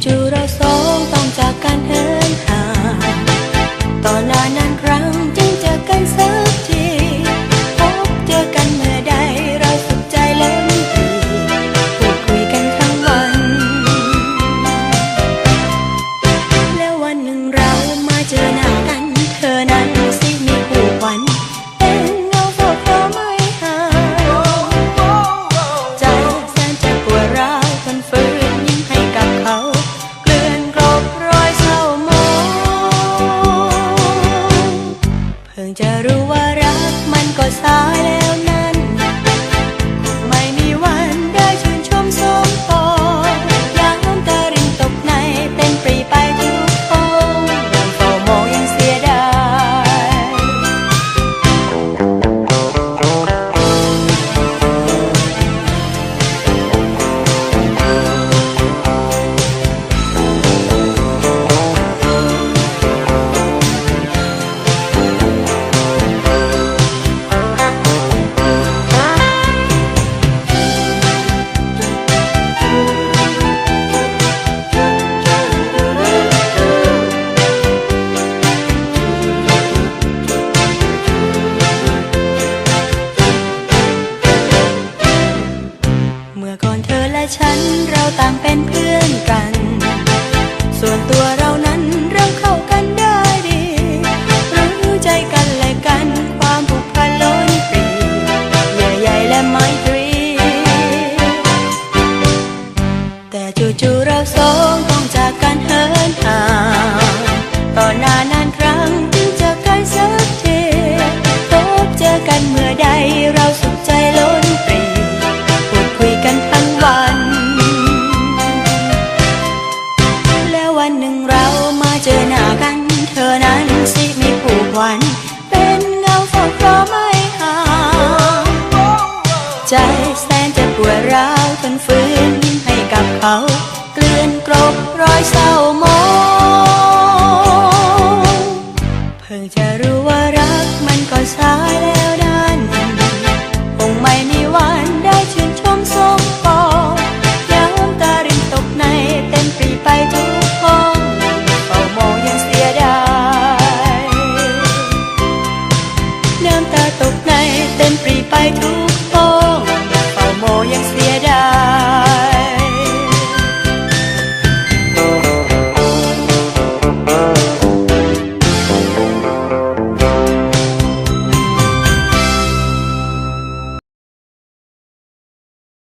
curang ฉันเราต่างเป็นเพื่อนกัน ใจแสนจะปวดร้าวทนฟื้นให้กับเขาเกลื่อนกรบรอยเศร้ามองเพิ่งจะรู้ว่ารักมันก็สาแล้วด้านนั้นคงไม่มีวันได้ชื่นชมสมปองย้ำตาริมตกในเต็มปรีไปทุกห้องเฝ้ามองยังเสียดายน้ำตาตกในเต็มปรีไปทุก